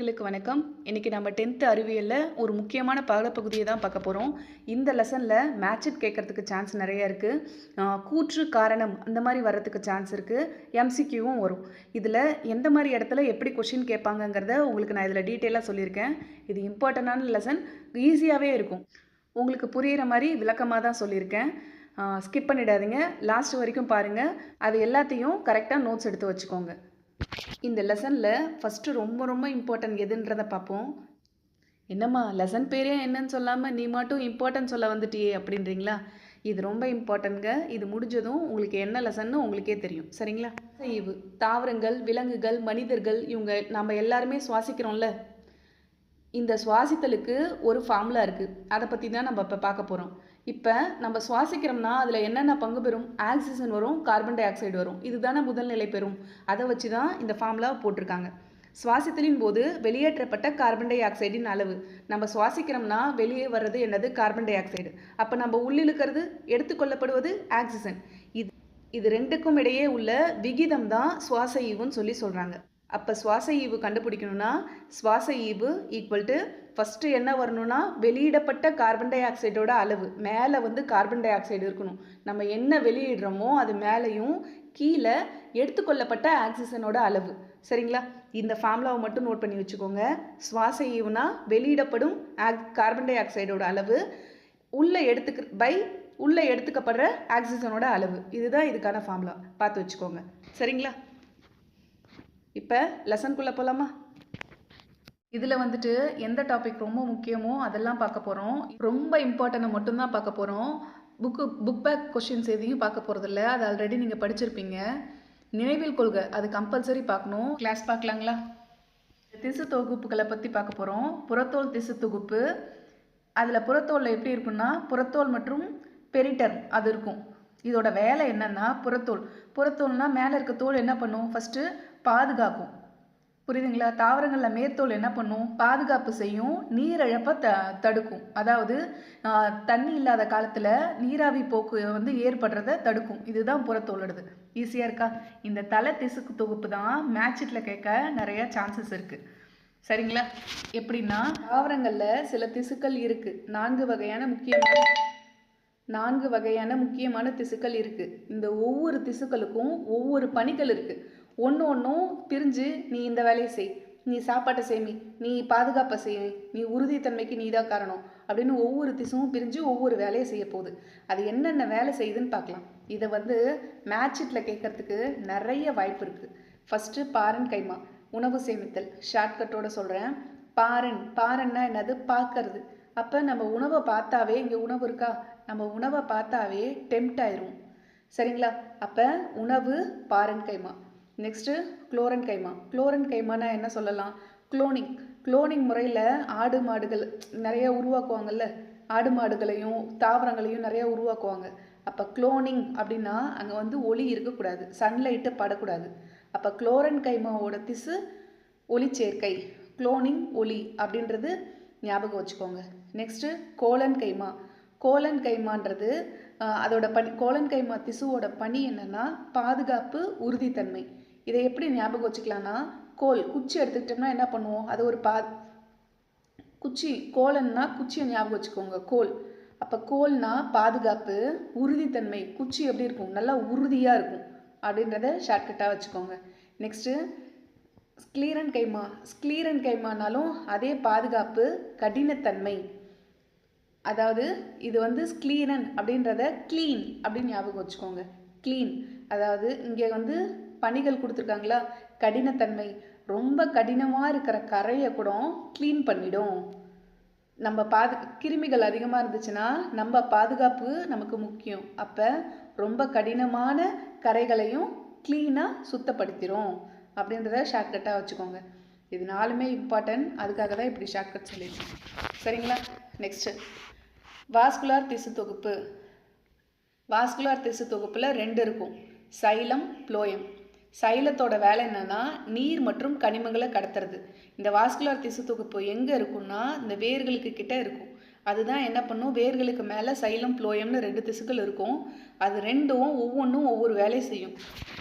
நேயர்களுக்கு வணக்கம். இன்றைக்கி நம்ம டென்த்து அறிவியலில் ஒரு முக்கியமான பாடப்பகுதியை தான் பார்க்க போகிறோம் இந்த லெசனில் மேட்சட் கேட்கறதுக்கு சான்ஸ் நிறைய இருக்குது கூற்று காரணம் அந்த மாதிரி வர்றதுக்கு சான்ஸ் இருக்குது எம்சிக்யூவும் வரும். இதில் எந்த மாதிரி இடத்துல எப்படி கொஷின் கேட்பாங்கங்கிறத உங்களுக்கு நான் இதில் டீட்டெயிலாக சொல்லியிருக்கேன். இது இம்பார்ட்டண்டான லெசன். ஈஸியாகவே இருக்கும். உங்களுக்கு புரிகிற மாதிரி விளக்கமாக தான் சொல்லியிருக்கேன். ஸ்கிப் பண்ணிடாதீங்க. லாஸ்ட் வரைக்கும் பாருங்கள் அது எல்லாத்தையும் கரெக்டாக நோட்ஸ் எடுத்து வச்சுக்கோங்க. இந்த லெசனில் ஃபஸ்ட்டு ரொம்ப ரொம்ப இம்பார்ட்டன்ட் எதுன்றதை பார்ப்போம். என்னம்மா லெசன் பேரே என்னன்னு சொல்லாமல் நீ மட்டும் இம்பார்ட்டன்ட் சொல்ல வந்துட்டியே அப்படின்றீங்களா? இது ரொம்ப இம்பார்ட்டன்ட்ங்க இது முடிஞ்சதும் உங்களுக்கு என்ன லெசன்னு உங்களுக்கே தெரியும். சரிங்களா? இவு தாவரங்கள் விலங்குகள் மனிதர்கள் இவங்க நம்ம எல்லாருமே சுவாசிக்கிறோம்ல. இந்த சுவாசித்தலுக்கு ஒரு ஃபார்முலா இருக்குது அதை பற்றி தான் நம்ம இப்போ பார்க்க போகிறோம் இப்போ நம்ம சுவாசிக்கிறோம்னா அதில் என்னென்ன பங்கு பெறும்? ஆக்சிஜன் வரும் கார்பன் டை ஆக்சைடு வரும். இதுதானே முதல் நிலை பெறும். அதை வச்சு தான் இந்த ஃபார்முலா போட்டிருக்காங்க. சுவாசித்தலின் போது வெளியேற்றப்பட்ட கார்பன் டை ஆக்சைடின் அளவு. நம்ம சுவாசிக்கிறோம்னா வெளியே வர்றது என்னது? கார்பன் டை ஆக்சைடு அப்போ நம்ம உள்ளிழுக்கிறது எடுத்துக்கொள்ளப்படுவது ஆக்சிஜன். இது இது ரெண்டுக்கும் இடையே உள்ள விகிதம் தான் சுவாச ஈவுன்னு சொல்லி சொல்கிறாங்க அப்போ சுவாச ஈவு கண்டுபிடிக்கணும்னா சுவாச ஈவு ஈக்குவல் டு ஃபஸ்ட்டு என்ன வரணும்னா வெளியிடப்பட்ட கார்பன் டை ஆக்சைடோட அளவு. மேலே வந்து கார்பன் டை ஆக்சைடு இருக்கணும். நம்ம என்ன வெளியிடுறோமோ அது மேலேயும் கீழே எடுத்துக்கொள்ளப்பட்ட ஆக்சிஜனோட அளவு. சரிங்களா? இந்த ஃபார்முலாவை மட்டும் நோட் பண்ணி வச்சுக்கோங்க. சுவாச ஈவுனா வெளியிடப்படும் ஆக் கார்பன் டை ஆக்சைடோட அளவு உள்ளே எடுத்துக்க பை உள்ளே எடுத்துக்கப்படுற ஆக்சிஜனோட அளவு. இதுதான் இதுக்கான ஃபார்முலா பார்த்து வச்சுக்கோங்க. சரிங்களா? இப்போ லெசன்குள்ளே போகலாமா இதில் வந்துட்டு எந்த டாபிக் ரொம்ப முக்கியமோ அதெல்லாம் பார்க்க போகிறோம் ரொம்ப இம்பார்ட்டனை மட்டும்தான் பார்க்க போகிறோம் புக்கு புக் பேக் கொஷின்ஸ் எதையும் பார்க்க போகிறதில்ல அது ஆல்ரெடி நீங்கள் படிச்சிருப்பீங்க. நினைவில் கொள்கை. அது கம்பல்சரி பார்க்கணும். கிளாஸ் பார்க்கலாங்களா? திசு தொகுப்புகளை பற்றி பார்க்க போகிறோம் புறத்தோல் திசு தொகுப்பு. அதில் புறத்தோலில் எப்படி இருக்குன்னா புறத்தோல் மற்றும் பெரிட்டர் அது இருக்கும். இதோட வேலை என்னென்னா புறத்தோல். புறத்தோல்னால் மேலே இருக்க தோல் என்ன பண்ணும்? ஃபஸ்ட்டு பாதுகாக்கும். புரியுதுங்களா? தாவரங்களில் மேற்தோல் என்ன பண்ணும்? பாதுகாப்பு செய்யும். நீரிழப்பை த தடுக்கும். அதாவது தண்ணி இல்லாத காலத்தில் நீராவி போக்கு வந்து ஏற்படுறத தடுக்கும். இதுதான் புறத்தோலடுது ஈஸியாக இருக்கா? இந்த தலை திசுக்கு தொகுப்பு தான் மேட்சிட்டில் கேட்க நிறைய சான்சஸ் இருக்குது சரிங்களா? எப்படின்னா தாவரங்களில் சில திசுக்கள் இருக்குது நான்கு வகையான முக்கியமான நான்கு வகையான முக்கியமான திசுக்கள் இருக்குது இந்த ஒவ்வொரு திசுக்களுக்கும் ஒவ்வொரு பணிகள் இருக்குது ஒன்று ஒன்றும் பிரிஞ்சு நீ இந்த வேலையை செய். நீ சாப்பாட்டை செய்மி நீ பாதுகாப்பை செய் நீ உறுதித்தன்மைக்கு நீ தான் காரணம் அப்படின்னு ஒவ்வொரு திசுவும் பிரிஞ்சு ஒவ்வொரு வேலையை செய்ய போகுது. அது என்னென்ன வேலை செய்யுதுன்னு பார்க்கலாம். இதை வந்து மேட்சிட்டில் கேட்கறதுக்கு நிறைய வாய்ப்பு இருக்குது ஃபஸ்ட்டு பாரன் கைமா உணவு சேமித்தல். ஷார்ட்கட்டோட சொல்கிறேன் பாரன் பாரன்னா என்னது? பார்க்கறது. அப்போ நம்ம உணவை பார்த்தாவே இங்கே உணவு இருக்கா? நம்ம உணவை பார்த்தாவே டெம்ட் ஆயிரும் சரிங்களா? அப்போ உணவு பாரன் கைமா நெக்ஸ்ட்டு குளோரன் கைமா. குளோரன் கைமானா என்ன சொல்லலாம்? குளோனிங் குளோனிங் முறையில் ஆடு மாடுகள் நிறைய உருவாக்குவாங்கல்ல? ஆடு மாடுகளையும் தாவரங்களையும் நிறைய உருவாக்குவாங்க. அப்போ குளோனிங் அப்படின்னா அங்கே வந்து ஒளி இருக்கக்கூடாது. சன்லைட்டு படக்கூடாது. அப்போ குளோரன் கைமாவோட திசு ஒளி சேர்க்கை குளோனிங் ஒளி அப்படின்றது ஞாபகம் வச்சுக்கோங்க. Next colon chyme. கோலன் கைமான்றது அதோட பணி கோலன் கைமா திசுவோட பணி என்னென்னா பாதுகாப்பு உறுதித்தன்மை. இதை எப்படி ஞாபகம் வச்சுக்கலாம்னா கோல் குச்சி எடுத்துக்கிட்டோம்னா என்ன பண்ணுவோம்? அது ஒரு பா குச்சி கோலன்னா குச்சியை ஞாபகம் வச்சுக்கோங்க கோல். அப்போ கோல்னா பாதுகாப்பு உறுதித்தன்மை குச்சி எப்படி இருக்கும்? நல்லா உறுதியாக இருக்கும். அப்படின்றத ஷார்ட்கட்டாக வச்சுக்கோங்க. நெக்ஸ்ட்டு ஸ்க்ளீரன் கைமா ஸ்க்ளீரன் கைமானாலும் அதே பாதுகாப்பு கடினத்தன்மை. அதாவது இது வந்து ஸ்க்ளீரன் அப்படின்றத க்ளீன் அப்படின்னு ஞாபகம் வச்சுக்கோங்க. க்ளீன் அதாவது இங்கே வந்து பணிகள் கொடுத்துருக்காங்களா? கடினத்தன்மை. ரொம்ப கடினமாக இருக்கிற கரையை கூட க்ளீன் பண்ணிடும். நம்ம பாது கிருமிகள் அதிகமாக இருந்துச்சுன்னா நம்ம பாதுகாப்பு நமக்கு முக்கியம். அப்போ ரொம்ப கடினமான கரைகளையும் க்ளீனாக சுத்தப்படுத்திடும் அப்படின்றத ஷார்ட்கட்டாக வச்சுக்கோங்க. இது நாலுமே இம்பார்ட்டன்ட் அதுக்காக தான் இப்படி ஷார்ட்கட் சொல்லியிருக்கேன் சரிங்களா? நெக்ஸ்ட்டு வாஸ்குலார் திசு தொகுப்பு. வாஸ்குலார் திசு தொகுப்பில் ரெண்டு இருக்கும். Xylem phloem. சைலத்தோட வேலை என்னென்னா நீர் மற்றும் கனிமங்களை கடத்துறது. இந்த வாஸ்குலார் திசு தொகுப்பு எங்கே இருக்கும்னா இந்த வேர்களுக்கு கிட்டே இருக்கும். அதுதான் என்ன பண்ணும்? வேர்களுக்கு மேலே சைலம் ப்ளோயம்னு ரெண்டு திசுக்கள் இருக்கும். அது ரெண்டும் ஒவ்வொன்றும் ஒவ்வொரு வேலையை செய்யும்.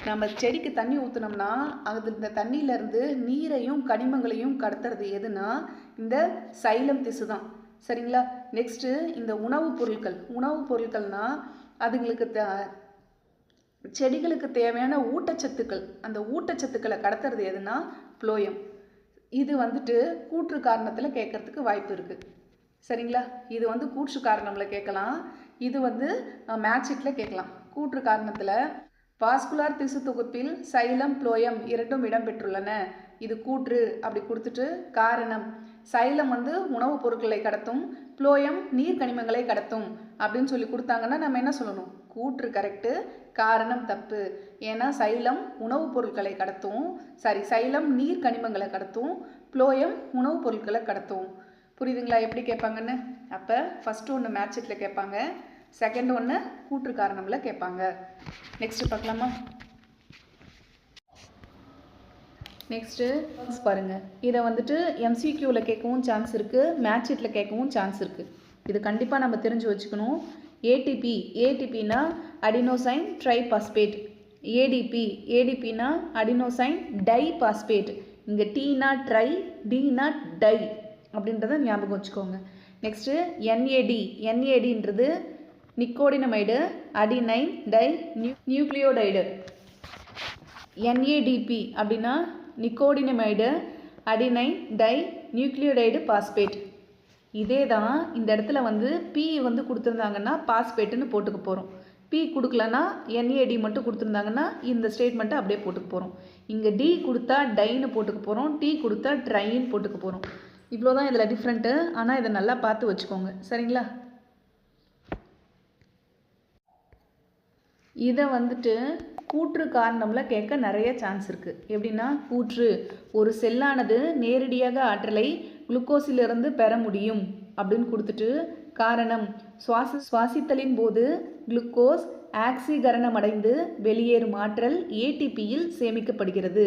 நம்ம செடிக்கு தண்ணி ஊற்றுனோம்னா அது இந்த தண்ணியிலேருந்து நீரையும் கனிமங்களையும் கடத்துறது எதுனா இந்த சைலம் திசு தான். சரிங்களா? நெக்ஸ்ட்டு இந்த உணவுப் பொருட்கள். உணவுப் பொருட்கள்னால் அதுங்களுக்கு த செடிகளுக்கு தேவையான ஊட்டச்சத்துக்கள் அந்த ஊட்டச்சத்துக்களை கடத்துறது எதுனா ப்ளோயம். இது வந்துட்டு கூற்று காரணத்தில் கேட்கறதுக்கு வாய்ப்பு இருக்குது சரிங்களா? இது வந்து கூற்று காரணமில் கேட்கலாம். இது வந்து மேட்சிக்கில் கேட்கலாம். கூற்று காரணத்தில் வாஸ்குலார் திசு தொகுப்பில் சைலம் ப்ளோயம் இரண்டும் இடம்பெற்றுள்ளன. இது கூற்று அப்படி கொடுத்துட்டு காரணம். சைலம் வந்து உணவுப் பொருட்களை கடத்தும் ப்ளோயம் நீர் கனிமங்களை கடத்தும் அப்படின்னு சொல்லி கொடுத்தாங்கன்னா நம்ம என்ன சொல்லணும்? கூற்று கரெக்டு காரணம் தப்பு. ஏன்னா சைலம் உணவுப் பொருட்களை கடத்தும். சாரி சைலம் நீர் கனிமங்களை கடத்தும். ப்ளோயம் உணவுப் பொருட்களை கடத்தும். புரியுதுங்களா? எப்படி கேட்பாங்கன்னு? அப்போ ஃபஸ்ட்டு ஒன்று மேட்சிக்கில் கேட்பாங்க. செகண்ட் ஒன்று கூற்று காரணமில் கேட்பாங்க. நெக்ஸ்ட்டு பார்க்கலாமா? நெக்ஸ்ட்டு பாருங்கள் இதை வந்துட்டு எம்சிக்யூவில் கேட்கவும் சான்ஸ் இருக்குது மேட்ச் ஷீட்டில் கேட்கவும் சான்ஸ் இருக்குது இது கண்டிப்பாக நம்ம தெரிஞ்சு வச்சுக்கணும். ஏடிபி ஏடிபினா அடினோசைன் ட்ரைபாஸ்பேட் ஏடிபி ஏடிபினா அடினோசைன் டை பாஸ்பேட் இங்கே டீனா ட்ரை டீனா டை அப்படின்றத ஞாபகம் வச்சுக்கோங்க. நெக்ஸ்ட்டு என்ஏடி என்ஏடின்றது nicotinamide adenine di new nucleotide NADP அப்படின்னா nicotinamide adenine di nucleotide phosphate இதே தான் இந்த இடத்துல வந்து பி வந்து கொடுத்துருந்தாங்கன்னா பாஸ்பேட்டுன்னு போட்டுக்க போகிறோம் பி கொடுக்கலன்னா என்ஏடி மட்டும் கொடுத்துருந்தாங்கன்னா இந்த ஸ்டேட்மெண்ட்டை அப்படியே போட்டுக்க போகிறோம் இங்கே டி கொடுத்தா டைன்னு போட்டுக்க போகிறோம் டி கொடுத்தா ட்ரைன்னு போட்டுக்க போகிறோம் இவ்வளோ தான் இதில் டிஃப்ரெண்ட்டு ஆனால் இதை நல்லா பார்த்து வச்சுக்கோங்க. சரிங்களா? இதை வந்துட்டு கூற்று காரணமில் கேட்க நிறைய சான்ஸ் இருக்குது எப்படின்னா கூற்று. ஒரு செல்லானது நேரடியாக ஆற்றலை குளுக்கோஸிலிருந்து பெற முடியும் அப்படின்னு கொடுத்துட்டு காரணம் சுவாச சுவாசித்தலின் போது குளுக்கோஸ் ஆக்சிகரணமடைந்து வெளியேறும் ஆற்றல் ஏடிபியில் சேமிக்கப்படுகிறது.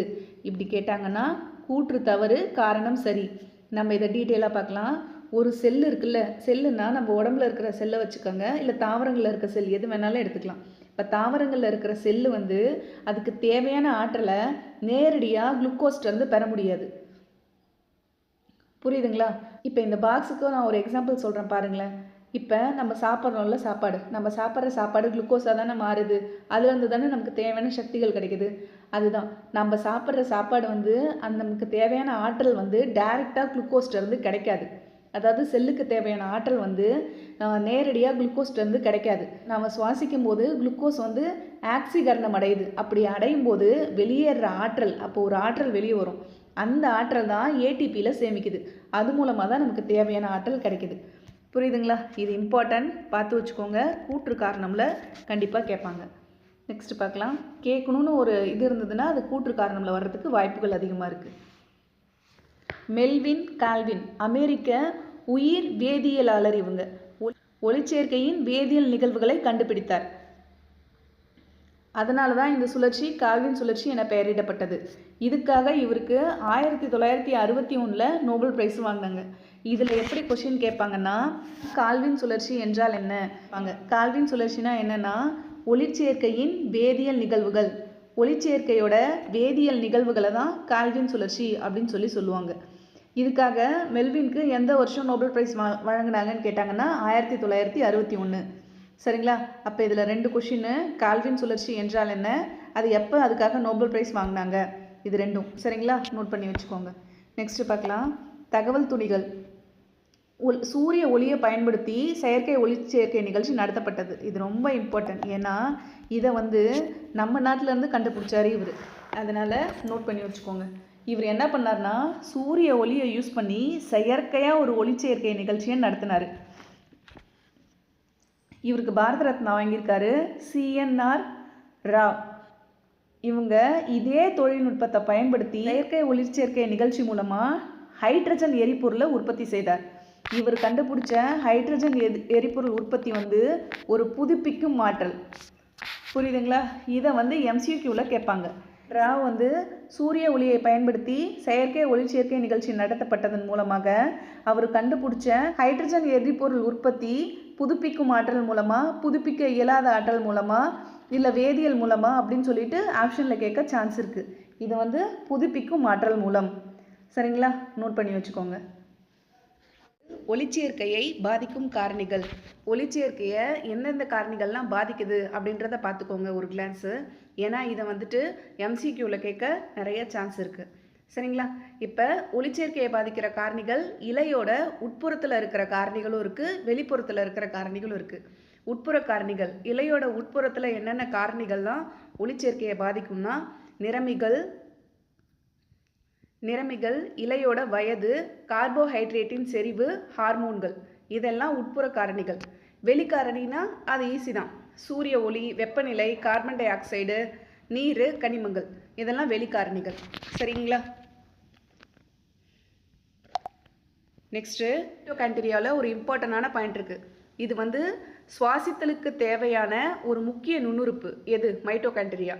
இப்படி கேட்டாங்கன்னா கூற்று தவறு காரணம் சரி. நம்ம இதை டீட்டெயிலாக பார்க்கலாம். ஒரு செல் இருக்குல்ல செல்லுன்னா நம்ம உடம்புல இருக்கிற செல்லை வச்சுக்கோங்க இல்லை தாவரங்களில் இருக்க செல் எது வேணாலும் எடுத்துக்கலாம். இப்போ தாவரங்களில் இருக்கிற செல்லு வந்து அதுக்கு தேவையான ஆற்றலை நேரடியாக குளுக்கோஸ்டேருந்து பெற முடியாது. புரியுதுங்களா? இப்போ இந்த பாக்ஸுக்கு நான் ஒரு எக்ஸாம்பிள் சொல்கிறேன் பாருங்களேன். இப்போ நம்ம சாப்பிட்றோம்ல சாப்பாடு. நம்ம சாப்பிட்ற சாப்பாடு குளுக்கோஸாக தானே மாறுது. அதுலேருந்து தானே நமக்கு தேவையான சக்திகள் கிடைக்குது. அதுதான். நம்ம சாப்பிட்ற சாப்பாடு வந்து அந்த நமக்கு தேவையான ஆற்றல் வந்து டைரெக்டாக குளுக்கோஸ்டேருந்து கிடைக்காது. அதாவது செல்லுக்கு தேவையான ஆற்றல் வந்து நேரடியாக குளுக்கோஸ்டேருந்து கிடைக்காது. நாம் சுவாசிக்கும் போது குளுக்கோஸ் வந்து ஆக்சிகரணம் அடையுது. அப்படி அடையும் போது வெளியேற ஆற்றல் அப்போ ஒரு ஆற்றல் வெளியே வரும். அந்த ஆற்றல் தான் ஏடிபியில் சேமிக்குது. அது மூலமாக தான் நமக்கு தேவையான ஆற்றல் கிடைக்குது. புரியுதுங்களா? இது இம்பார்ட்டன்ட் பார்த்து வச்சுக்கோங்க. கூற்று காரணமில் கண்டிப்பாக கேட்பாங்க. நெக்ஸ்ட் பார்க்கலாம். கேட்கணுன்னு ஒரு இது இருந்ததுன்னா அது கூற்று காரணமில் வர்றதுக்கு வாய்ப்புகள் அதிகமாக இருக்குது மெல்வின் கால்வின். அமெரிக்க உயிர் வேதியியலாளர் இவங்க. ஒளிச்சேர்க்கையின் வேதியியல் நிகழ்வுகளை கண்டுபிடித்தார். அதனால தான் இந்த சுழற்சி கால்வின் சுழற்சி என பெயரிடப்பட்டது. இதுக்காக இவருக்கு ஆயிரத்தி தொள்ளாயிரத்தி அறுபத்தி ஒன்றில் நோபல் பிரைஸ் வாங்கினாங்க. இதில் எப்படி கொஷின் கேட்பாங்கன்னா கால்வின் சுழற்சி என்றால் என்ன? வாங்க கால்வின் சுழற்சினா என்னென்னா ஒளிச்சேர்க்கையின் வேதியியல் நிகழ்வுகள். ஒளிச்சேர்க்கையோட வேதியியல் நிகழ்வுகளை தான் கால்வின் சுழற்சி அப்படின்னு சொல்லி சொல்லுவாங்க. இதுக்காக மெல்வின்க்கு எந்த வருஷம் நோபல் பிரைஸ் வழங்கினாங்கன்னு கேட்டாங்கன்னா ஆயிரத்தி தொள்ளாயிரத்தி அறுபத்தி ஒன்று சரிங்களா? அப்போ இதில் ரெண்டு கொஷின்னு கால்வின் சுழற்சி என்றால் என்ன? அது எப்போ அதுக்காக நோபல் ப்ரைஸ் வாங்கினாங்க? இது ரெண்டும். சரிங்களா? நோட் பண்ணி வச்சுக்கோங்க. நெக்ஸ்ட்டு பார்க்கலாம். தகவல் துணிகள். ஒல் சூரிய ஒளியை பயன்படுத்தி செயற்கை ஒளிச்சேர்க்கை நிகழ்ச்சி நடத்தப்பட்டது. இது ரொம்ப இம்பார்ட்டன்ட் ஏன்னா இதை வந்து நம்ம நாட்டிலேருந்து கண்டுபிடிச்சார் இவர். அதனால் நோட் பண்ணி வச்சுக்கோங்க. இவர் என்ன பண்ணார்னா சூரிய ஒளியை யூஸ் பண்ணி செயற்கையாக ஒரு ஒளிச்சேர்க்கை நிகழ்ச்சியை நடத்தினார். இவருக்கு பாரத ரத்னா வாங்கியிருக்காரு. சிஎன்ஆர் ராவ் இவங்க இதே தொழில்நுட்பத்தை பயன்படுத்தி செயற்கை ஒளிச்சேர்க்கை நிகழ்ச்சி மூலமாக ஹைட்ரஜன் எரிபொருளை உற்பத்தி செய்தார். இவர் கண்டுபிடிச்ச ஹைட்ரஜன் எரி எரிபொருள் உற்பத்தி வந்து ஒரு புதுப்பிக்கும் மாற்றல். புரியுதுங்களா? இதை வந்து எம்சிக்யூவில் கேட்பாங்க. ராவ் வந்து சூரிய ஒளியை பயன்படுத்தி செயற்கை ஒளிச்சேர்க்கை நிகழ்ச்சி நடத்தப்பட்டதன் மூலமாக அவர் கண்டுபிடிச்ச ஹைட்ரஜன் எரிபொருள் உற்பத்தி புதுப்பிக்கும் ஆற்றல் மூலமாக புதுப்பிக்க இயலாத ஆற்றல் மூலமாக இல்லை வேதியியல் மூலமாக அப்படின்னு சொல்லிட்டு ஆப்ஷனில் கேட்க சான்ஸ் இருக்குது இது வந்து புதுப்பிக்கும் ஆற்றல் மூலம். சரிங்களா? நோட் பண்ணி வச்சுக்கோங்க. ஒளிச்சேர்க்கையை பாதிக்கும் காரணிகள். ஒளிச்சேர்க்கையை எந்தெந்த காரணிகள்லாம் பாதிக்குது அப்படின்றத பார்த்துக்கோங்க ஒரு கிளான்ஸு ஏன்னா இதை வந்துட்டு எம்சிக்யூவில் கேட்க நிறைய சான்ஸ் இருக்குது சரிங்களா? இப்போ ஒளிச்சேர்க்கையை பாதிக்கிற காரணிகள் இலையோட உட்புறத்தில் இருக்கிற காரணிகளும் இருக்குது வெளிப்புறத்தில் இருக்கிற காரணிகளும் இருக்குது உட்புற காரணிகள் இலையோட உட்புறத்தில் என்னென்ன காரணிகள்லாம் ஒளிச்சேர்க்கையை பாதிக்கும்னா நிறமிகள் நிறமிகள் இலையோட வயது கார்போஹைட்ரேட்டின் செறிவு ஹார்மோன்கள் இதெல்லாம் உட்புற காரணிகள். வெளிக்காரணினா அது ஈஸி தான். சூரிய ஒளி வெப்பநிலை கார்பன் டை ஆக்சைடு நீர் கனிமங்கள் இதெல்லாம் வெளிக்காரணிகள் சரிங்களா? நெக்ஸ்ட்டு மிட்டோகாண்ட்ரியாவில் ஒரு இம்பார்ட்டண்டான பாயிண்ட் இருக்குது இது வந்து சுவாசித்தலுக்கு தேவையான ஒரு முக்கிய நுண்ணுறுப்பு. எது? மைட்டோகாண்ட்ரியா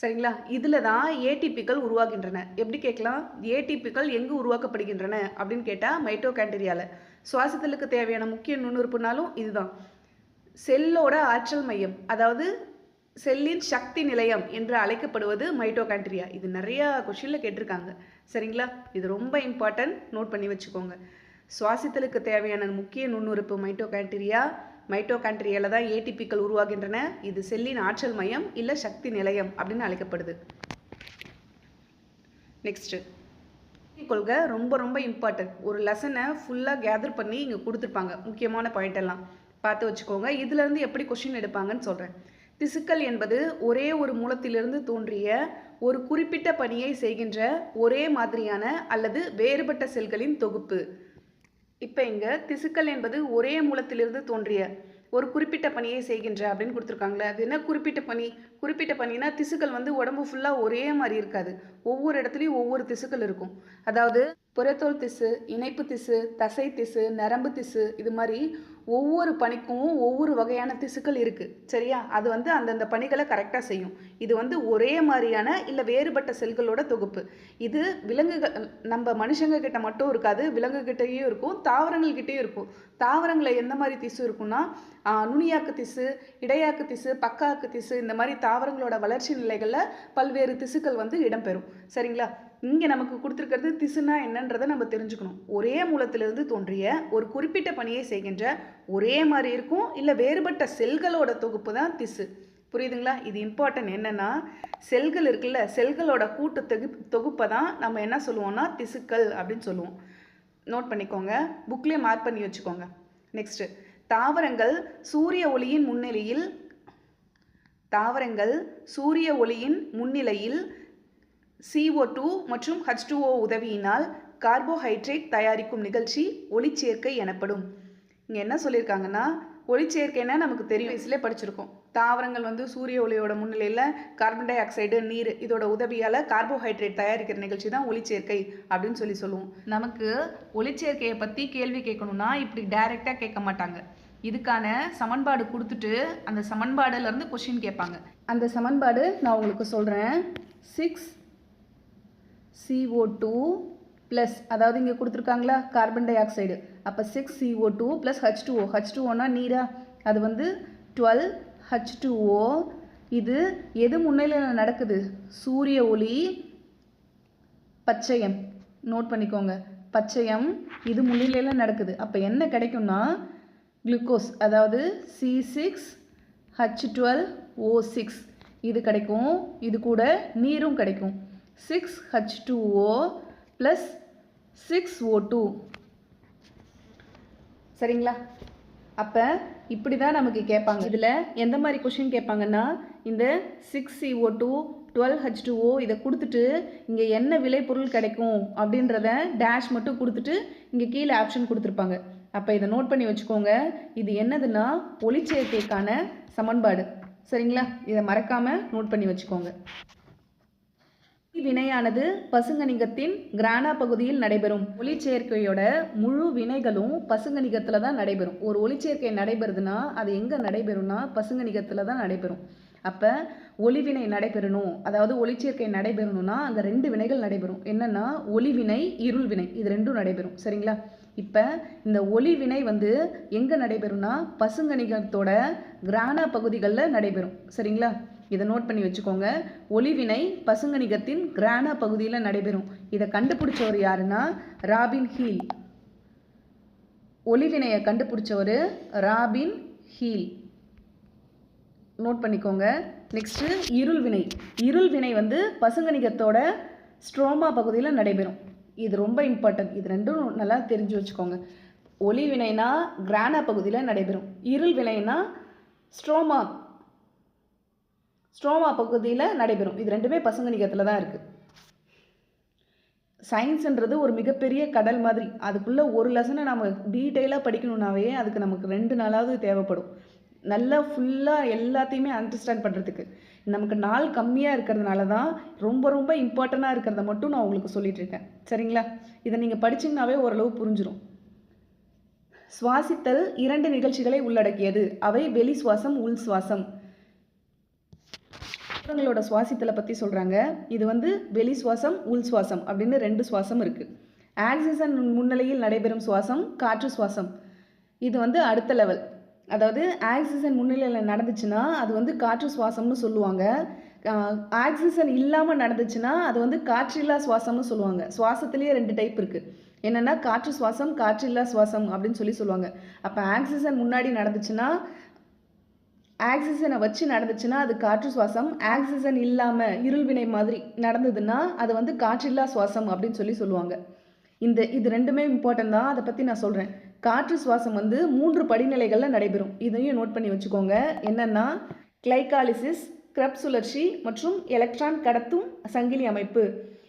சரிங்களா? இதில் தான் ஏடிபிக்கள் உருவாகின்றன. எப்படி கேட்கலாம்? ஏடிபிக்கள் எங்கு உருவாக்கப்படுகின்றன அப்படின்னு கேட்டால் மைட்டோகாண்ட்ரியாவில் சுவாசித்தலுக்கு தேவையான முக்கிய நுண்ணுறுப்புனாலும் இதுதான். செல்லோட ஆற்றல் மையம் அதாவது செல்லின் சக்தி நிலையம் என்று அழைக்கப்படுவது மைட்டோகாண்ட்ரியா இது நிறையா கொஷினில் கேட்டிருக்காங்க. சரிங்களா? இது ரொம்ப இம்பார்ட்டன்ட் நோட் பண்ணி வச்சுக்கோங்க. சுவாசித்தலுக்கு தேவையான முக்கிய நுண்ணுறுப்பு மைட்டோகாண்ட்ரியா மைட்டோகாண்ட்ரியாவில் தான் ஏடிபிக்கள் உருவாகின்றன. இது செல்லின் ஆற்றல் மையம் இல்லை சக்தி நிலையம் அப்படின்னு அழைக்கப்படுது. நெக்ஸ்ட்டு கொள்கை ரொம்ப ரொம்ப இம்பார்ட்டன்ட் ஒரு லெசனை ஃபுல்லாக கேதர் பண்ணி இங்கே கொடுத்துருப்பாங்க. முக்கியமான பாயிண்ட் எல்லாம். பார்த்து வச்சுக்கோங்க. இதுலேருந்து எப்படி கொஷின் எடுப்பாங்கன்னு சொல்கிறேன் திசுக்கள் என்பது ஒரே ஒரு மூலத்திலிருந்து தோன்றிய ஒரு குறிப்பிட்ட பணியை செய்கின்ற ஒரே மாதிரியான அல்லது வேறுபட்ட செல்களின் தொகுப்பு. இப்போ இங்கே திசுக்கள் என்பது ஒரே மூலத்திலிருந்து தோன்றிய ஒரு குறிப்பிட்ட பணியை செய்கின்ற அப்படின்னு கொடுத்துருக்காங்களே அது என்ன குறிப்பிட்ட பணி? குறிப்பிட்ட பணினா திசுக்கள் வந்து உடம்பு ஃபுல்லாக ஒரே மாதிரி இருக்காது. ஒவ்வொரு இடத்துலையும் ஒவ்வொரு திசுக்கள் இருக்கும். அதாவது புறத்தோல் திசு இணைப்பு திசு தசை திசு நரம்பு திசு இது மாதிரி ஒவ்வொரு பணிக்கும் ஒவ்வொரு வகையான திசுக்கள் இருக்குது சரியா? அது வந்து அந்தந்த பணிகளை கரெக்டாக செய்யும். இது வந்து ஒரே மாதிரியான இல்லை வேறுபட்ட செல்களோட தொகுப்பு. இது விலங்குகள் நம்ம மனுஷங்க கிட்ட மட்டும் இருக்காது விலங்குகிட்டேயும் இருக்கும் தாவரங்கள்கிட்டேயும் இருக்கும். தாவரங்களில் எந்த மாதிரி திசு இருக்குன்னா நுனியாக்கு திசு இடையாக்கு திசு பக்காக்கு திசு இந்த மாதிரி தாவரங்களோட வளர்ச்சி நிலைகளில் பல்வேறு திசுக்கள் வந்து இடம்பெறும். சரிங்களா? இங்கே நமக்கு கொடுத்துருக்கிறது திசுனா என்னன்றதை நம்ம தெரிஞ்சுக்கணும். ஒரே மூலத்திலிருந்து தோன்றிய ஒரு குறிப்பிட்ட பணியை செய்கின்ற ஒரே மாதிரி இருக்கும் இல்லை வேறுபட்ட செல்களோட தொகுப்பு தான் திசு. புரியுதுங்களா? இது இம்பார்ட்டன்ட் என்னன்னா செல்கள் இருக்குல்ல செல்களோட கூட்டு தொகு தொகுப்பை தான் நம்ம என்ன சொல்லுவோம்னா திசுக்கள் அப்படின்னு சொல்லுவோம். நோட் பண்ணிக்கோங்க. புக்லேயே மார்க் பண்ணி வச்சுக்கோங்க. நெக்ஸ்ட்டு தாவரங்கள் சூரிய ஒளியின் முன்னிலையில் தாவரங்கள் சூரிய ஒளியின் முன்னிலையில் சிஓ டூ மற்றும் ஹச் டூஓ உதவியினால் கார்போஹைட்ரேட் தயாரிக்கும் நிகழ்ச்சி ஒளிச்சேர்க்கை எனப்படும். இங்கே என்ன சொல்லியிருக்காங்கன்னா ஒளிச்சேர்க்கைன்னா நமக்கு தெரியும். வயசுலேயே படிச்சிருக்கோம். தாவரங்கள் வந்து சூரிய ஒளியோட முன்னிலையில் கார்பன் டை ஆக்சைடு நீர் இதோட உதவியால் கார்போஹைட்ரேட் தயாரிக்கிற நிகழ்ச்சி தான் ஒளிச்சேர்க்கை அப்படின்னு சொல்லி சொல்லுவோம். நமக்கு ஒளிச்சேர்க்கையை பற்றி கேள்வி கேட்கணும்னா இப்படி டைரெக்டாக கேட்க மாட்டாங்க. இதுக்கான சமன்பாடு கொடுத்துட்டு அந்த சமன்பாடுலேருந்து கொஷின் கேட்பாங்க. அந்த சமன்பாடு நான் உங்களுக்கு சொல்கிறேன் சிக்ஸ் CO2 டூ ப்ளஸ் அதாவது இங்கே கொடுத்துருக்காங்களா? கார்பன் டை ஆக்சைடு அப்போ six CO two plus H two O H two ஓனா நீரா? அது வந்து டுவெல் ஹச் டூ ஓ இது எது முன்னிலையில் நடக்குது? சூரிய ஒளி பச்சையம் நோட் பண்ணிக்கோங்க. பச்சையம் இது முன்னிலையில் நடக்குது. அப்போ என்ன கிடைக்கும்னா குளுக்கோஸ் அதாவது C six H twelve O six இது கிடைக்கும். இது கூட நீரும் கிடைக்கும். Six H two O plus six O two சரிங்களா? அப்போ இப்படி தான் நமக்கு கேட்பாங்க. இதில் எந்த மாதிரி கொஷின் கேட்பாங்கன்னா இந்த six CO two twelve H two O இதை கொடுத்துட்டு இங்கே என்ன விளைபொருள் கிடைக்கும் அப்படின்றத டேஷ் மட்டும் கொடுத்துட்டு இங்கே கீழே ஆப்ஷன் கொடுத்துருப்பாங்க. அப்போ இதை நோட் பண்ணி வச்சுக்கோங்க. இது என்னதுன்னா ஒளிச்சேர்க்கைக்கான சமன்பாடு. சரிங்களா? இதை மறக்காமல் நோட் பண்ணி வச்சுக்கோங்க. வினையானது பசுங்கணிகத்தின் கிரானா பகுதியில் நடைபெறும். ஒளிச்சேர்க்கையோட முழு வினைகளும் பசுங்கணிகத்தில் தான் நடைபெறும். ஒரு ஒளிச்சேர்க்கை நடைபெறுதுன்னா அது எங்கே நடைபெறும்னா பசுங்கணிகத்தில் தான் நடைபெறும். அப்போ ஒளிவினை நடைபெறணும். அதாவது ஒளிச்சேர்க்கை நடைபெறணும்னா அந்த ரெண்டு வினைகள் நடைபெறும். என்னென்னா ஒளிவினை இருள்வினை. இது ரெண்டும் நடைபெறும். சரிங்களா? இப்போ இந்த ஒளிவினை வந்து எங்கே நடைபெறும்னா பசுங்கணிகத்தோட கிரானா பகுதிகளில் நடைபெறும். சரிங்களா? இதை நோட் பண்ணி வச்சுக்கோங்க. ஒளிவினை பசுங்கணிகத்தின் கிரானா பகுதியில் நடைபெறும். இதை கண்டுபிடிச்சவர் யாருன்னா? Robin Hill. ஒளிவினையை கண்டுபிடிச்சவர் ராபின் ஹீல். நோட் பண்ணிக்கோங்க. நெக்ஸ்ட்டு இருள்வினை. இருள்வினை வந்து பசுங்கணிகத்தோட ஸ்ட்ரோமா பகுதியில் நடைபெறும். இது ரொம்ப இம்பார்ட்டன்ட் இது ரெண்டும் நல்லா தெரிஞ்சு வச்சுக்கோங்க. ஒளி வினைனா கிரானா பகுதியில் நடைபெறும். இருள் வினைனா ஸ்ட்ரோமா ஸ்ட்ரோமா பகுதியில் நடைபெறும். இது ரெண்டுமே பசுங்கணிகத்தில் தான் இருக்குது சயின்ஸுன்றது ஒரு மிகப்பெரிய கடல் மாதிரி. அதுக்குள்ளே ஒரு லெசனை நம்ம டீட்டெயிலாக படிக்கணுன்னாவே அதுக்கு நமக்கு ரெண்டு நாளாவது தேவைப்படும். நல்லா ஃபுல்லாக எல்லாத்தையுமே அண்டர்ஸ்டாண்ட் பண்ணுறதுக்கு நமக்கு நாள் கம்மியாக இருக்கிறதுனால தான் ரொம்ப ரொம்ப இம்பார்ட்டண்ட்டாக இருக்கிறத மட்டும் நான் உங்களுக்கு சொல்லிகிட்ருக்கேன் இருக்கேன். சரிங்களா? இதை நீங்கள் படிச்சிங்கனாவே ஓரளவு புரிஞ்சிடும் சுவாசித்தல் இரண்டு நிகழ்ச்சிகளை உள்ளடக்கியது. அவை வெளி சுவாசம் உள் சுவாசம். தாவரங்களோட சுவாசித்தலை பற்றி சொல்கிறாங்க இது வந்து வெளி சுவாசம் உள் சுவாசம் அப்படின்னு ரெண்டு சுவாசம் இருக்குது ஆக்சிஜன் முன்னிலையில் நடைபெறும் சுவாசம் காற்று சுவாசம். இது வந்து அடுத்த லெவல் அதாவது ஆக்சிஜன் முன்னிலையில் நடந்துச்சுன்னா அது வந்து காற்று சுவாசம்னு சொல்லுவாங்க. ஆக்சிஜன் இல்லாமல் நடந்துச்சுன்னா அது வந்து காற்றில்லா சுவாசம்னு சொல்லுவாங்க. சுவாசத்துலேயே ரெண்டு டைப் இருக்குது என்னென்னா காற்று சுவாசம் காற்றில்லா சுவாசம் அப்படின்னு சொல்லி சொல்லுவாங்க. அப்போ ஆக்சிஜன் முன்னாடி நடந்துச்சுன்னா ஆக்சிஜனை வச்சு நடந்துச்சுன்னா அது காற்று சுவாசம் ஆக்சிஜன் இல்லாமல் இருள்வினை மாதிரி நடந்ததுன்னா அது வந்து காற்றில்லா சுவாசம் அப்படின்னு சொல்லி சொல்லுவாங்க. இந்த இது ரெண்டுமே இம்பார்ட்டன்ட் தான். அதை பற்றி நான் சொல்கிறேன் காற்று சுவாசம் வந்து மூன்று படிநிலைகளில் நடைபெறும். இதையும் நோட் பண்ணி வச்சுக்கோங்க. என்னென்னா கிளைகாலிசிஸ் கிரப் சுழற்சி மற்றும் எலக்ட்ரான் கடத்தும் சங்கிலி அமைப்பு.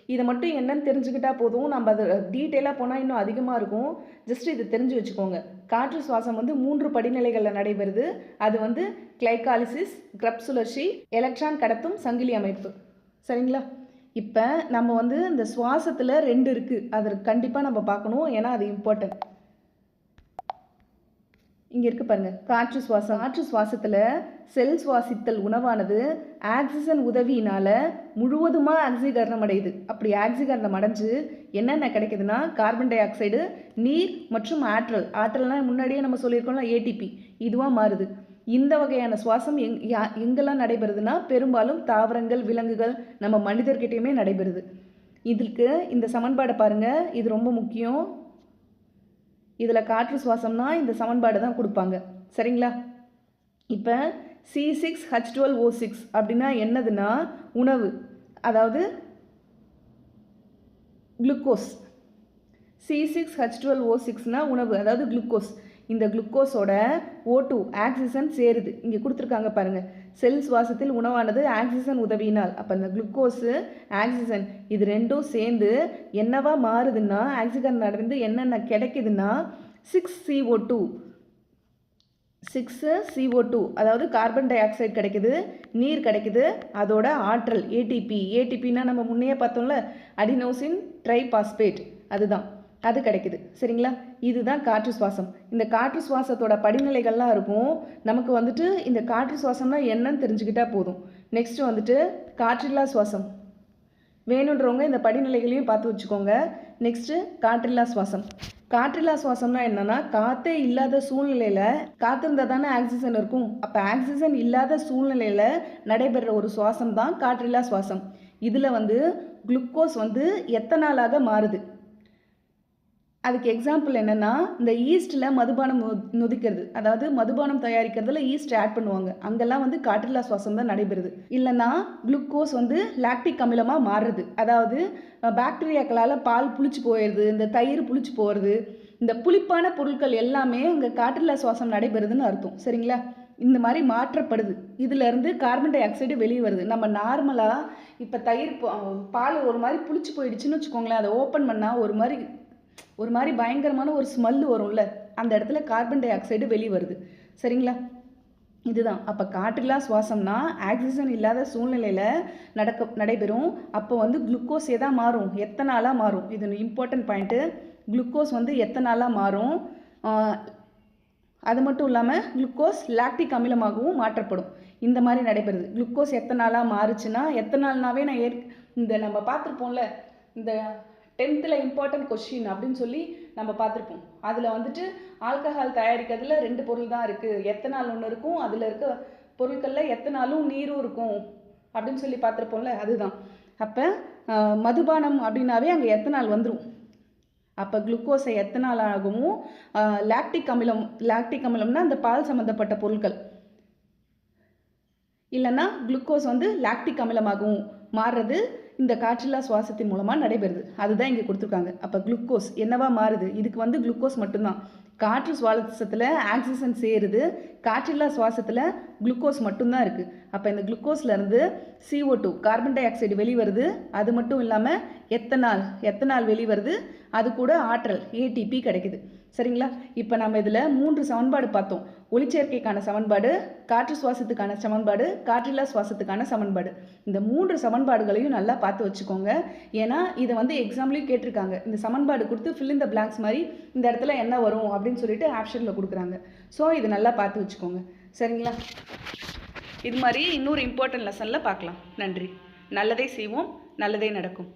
இதை மட்டும் என்னன்னு தெரிஞ்சுக்கிட்டா போதும். நம்ம அதை டீட்டெயிலாக போனால் இன்னும் அதிகமாக இருக்கும். ஜஸ்ட் இது தெரிஞ்சு வச்சுக்கோங்க. காற்று சுவாசம் வந்து மூன்று படிநிலைகளில் நடைபெறுது. அது வந்து கிளைகாலிசிஸ் கிரப் சுழற்சி எலக்ட்ரான் கடத்தும் சங்கிலி அமைப்பு. சரிங்களா? இப்போ நம்ம வந்து இந்த சுவாசத்தில் ரெண்டு இருக்குது அது கண்டிப்பாக நம்ம பார்க்கணும். ஏன்னா அது இம்பார்ட்டன்ட் இங்கே இருக்குது பாருங்கள் காற்று சுவாசம். காற்று சுவாசத்தில் செல் சுவாசித்தல் உணவானது ஆக்சிஜன் உதவியினால் முழுவதுமாக ஆக்சிகரணம் அடையுது. அப்படி ஆக்சிகரணம் அடைஞ்சு என்னென்ன கிடைக்குதுன்னா கார்பன் டை ஆக்சைடு நீர் மற்றும் ஆற்றல். ஆற்றல்னால் முன்னாடியே நம்ம சொல்லியிருக்கோம்ல ஏடிபி இதுவாக மாறுது. இந்த வகையான சுவாசம் எங் யா எங்கெல்லாம் நடைபெறுதுன்னா பெரும்பாலும் தாவரங்கள் விலங்குகள் நம்ம மனிதர்கிட்டையுமே நடைபெறுது. இதுக்கு இந்த சமன்பாடை பாருங்கள் இது ரொம்ப முக்கியம். இதில் காற்று சுவாசம்னா இந்த சமன்பாடு தான் கொடுப்பாங்க. சரிங்களா? இப்போ C six H twelve O six அப்படின்னா என்னதுன்னா உணவு. அதாவது glucose C six H twelve O சிக்ஸ்னால் உணவு அதாவது குளுக்கோஸ் இந்த குளுக்கோஸோட ஓ டூ ஆக்சிஜன் சேருது. இங்கே கொடுத்துருக்காங்க பாருங்கள் செல் சுவாசத்தில் உணவானது ஆக்சிஜன் உதவியினால். அப்போ இந்த குளுக்கோஸு ஆக்சிஜன் இது ரெண்டும் சேர்ந்து என்னவா மாறுதுன்னா ஆக்சிஜன் நடந்து என்னென்ன கிடைக்குதுன்னா six CO two six CO two அதாவது கார்பன் டை ஆக்சைடு கிடைக்குது நீர் கிடைக்குது அதோட ஆற்றல் ஏடிபி ஏடிபின்னா நம்ம முன்னையே பார்த்தோம்ல அடினோசின் ட்ரைபாஸ்பேட் அதுதான். அது கிடைக்குது. சரிங்களா? இதுதான் காற்று சுவாசம். இந்த காற்று சுவாசத்தோட படிநிலைகள்லாம் இருக்கும். நமக்கு வந்துட்டு இந்த காற்று சுவாசம்னா என்னன்னு தெரிஞ்சுக்கிட்டா போதும். நெக்ஸ்ட்டு வந்துட்டு காற்றில்லா சுவாசம். வேணுன்றவங்க இந்த படிநிலைகளையும் பார்த்து வச்சுக்கோங்க. நெக்ஸ்ட்டு காற்றில்லா சுவாசம். காற்றில்லா சுவாசம்னா என்னன்னா காற்றே இல்லாத சூழ்நிலையில் காற்று இருந்தால் தானே ஆக்சிஜன் இருக்கும். அப்போ ஆக்சிஜன் இல்லாத சூழ்நிலையில் நடைபெற ஒரு சுவாசம் தான் காற்றில்லா சுவாசம். இதில் வந்து குளுக்கோஸ் வந்து எத்தனாலாக மாறுது? அதுக்கு எக்ஸாம்பிள் என்னென்னா இந்த ஈஸ்ட்டில் மதுபானம் நொதிக்கிறது. அதாவது மதுபானம் தயாரிக்கிறதுல ஈஸ்ட் ஆட் பண்ணுவாங்க. அங்கெல்லாம் வந்து காற்றில்லா சுவாசம் தான் நடைபெறுது. இல்லைன்னா குளுக்கோஸ் வந்து லாக்டிக் அமிலமாக மாறுறது. அதாவது பாக்டீரியாக்களால் பால் புளிச்சு போயிடுது இந்த தயிர் புளிச்சு போகிறது இந்த புளிப்பான பொருட்கள் எல்லாமே அங்கே காற்றில்லா சுவாசம் நடைபெறுதுன்னு அர்த்தம். சரிங்களா? இந்த மாதிரி மாற்றப்படுது. இதுலேருந்து கார்பன் டை ஆக்சைடு வெளியே வருது. நம்ம நார்மலாக இப்போ தயிர் பா- பால் ஒரு மாதிரி புளிச்சு போயிடுச்சுன்னு வச்சுக்கோங்களேன் அதை ஓப்பன் பண்ணால் ஒரு மாதிரி ஒரு மாதிரி பயங்கரமான ஒரு ஸ்மெல்லு வரும்ல அந்த இடத்துல கார்பன் டை ஆக்சைடு வெளியே வருது. சரிங்களா? இதுதான். அப்போ காற்றில்லா சுவாசம்னா ஆக்சிஜன் இல்லாத சூழ்நிலையில் நடக்க நடைபெறும். அப்போ வந்து குளுக்கோஸ் எதா மாறும். எத்தனாலாக மாறும்? இது இம்பார்ட்டன்ட் பாயிண்ட்டு குளுக்கோஸ் வந்து எத்தனாலாக மாறும்? அது மட்டும் இல்லாமல் குளுக்கோஸ் லாக்டிக் அமிலமாகவும் மாற்றப்படும். இந்த மாதிரி நடைபெறுது. குளுக்கோஸ் எத்தனாலாக மாறுச்சுன்னா எத்தனால்னாவே நான் ஏற் இந்த நம்ம பார்த்துருப்போம்ல இந்த டென்த்தில் இம்பார்ட்டன்ட் கொஷின் அப்படின்னு சொல்லி நம்ம பார்த்துருப்போம். அதில் வந்துட்டு ஆல்கஹால் தயாரிக்கிறதுல ரெண்டு பொருள் தான் இருக்குது எத்தனால் ஒன்று இருக்கும்? அதில் இருக்க பொருட்களில் எத்தனாலும் நீரும் இருக்கும்? அப்படின்னு சொல்லி பார்த்துருப்போம்ல அதுதான். அப்போ மதுபானம் அப்படின்னாவே அங்கே எத்தனால் வந்துடும் அப்போ குளுக்கோஸை எத்தனால் ஆகவும் லாக்டிக் அமிலம் லாக்டிக் அமிலம்னா அந்த பால் சம்மந்தப்பட்ட பொருட்கள். இல்லைன்னா குளுக்கோஸ் வந்து லாக்டிக் அமிலமாகவும் மாறுறது இந்த காற்றில்லா சுவாசத்தின் மூலமாக நடைபெறுது. அதுதான் இங்கே கொடுத்துருக்காங்க. அப்போ குளுக்கோஸ் என்னவா மாறுது? இதுக்கு வந்து குளுக்கோஸ் மட்டும்தான். காற்று சுவாசத்தில் ஆக்சிஜன் சேருது. காற்றில்லா சுவாசத்தில் குளுக்கோஸ் மட்டும்தான் இருக்குது அப்போ இந்த குளுக்கோஸ்லேருந்து CO two carbon dioxide வெளிவருது. அது மட்டும் இல்லாமல் எத்தனால் எத்தனால் வெளிவருது. அது கூட ஆற்றல் ஏடிபி கிடைக்குது. சரிங்களா? இப்போ நம்ம இதில் மூன்று சமன்பாடு பார்த்தோம். ஒளிச்சேர்க்கைக்கான சமன்பாடு காற்று சுவாசத்துக்கான சமன்பாடு காற்றில்லா சுவாசத்துக்கான சமன்பாடு. இந்த மூன்று சமன்பாடுகளையும் நல்லா பார்த்து வச்சுக்கோங்க. ஏன்னா இதை வந்து எக்ஸாம்லேயும் கேட்டிருக்காங்க. இந்த சமன்பாடு கொடுத்து fill இந்த பிளாங்க்ஸ் மாதிரி இந்த இடத்துல என்ன வரும் அப்படின்னு சொல்லிட்டு ஆப்ஷனில் கொடுக்குறாங்க. ஸோ இது நல்லா பார்த்து வச்சுக்கோங்க. சரிங்களா? இது மாதிரி இன்னொரு இம்பார்ட்டன்ட் லெசனில் பார்க்கலாம். நன்றி. நல்லதே செய்வோம் நல்லதே நடக்கும்.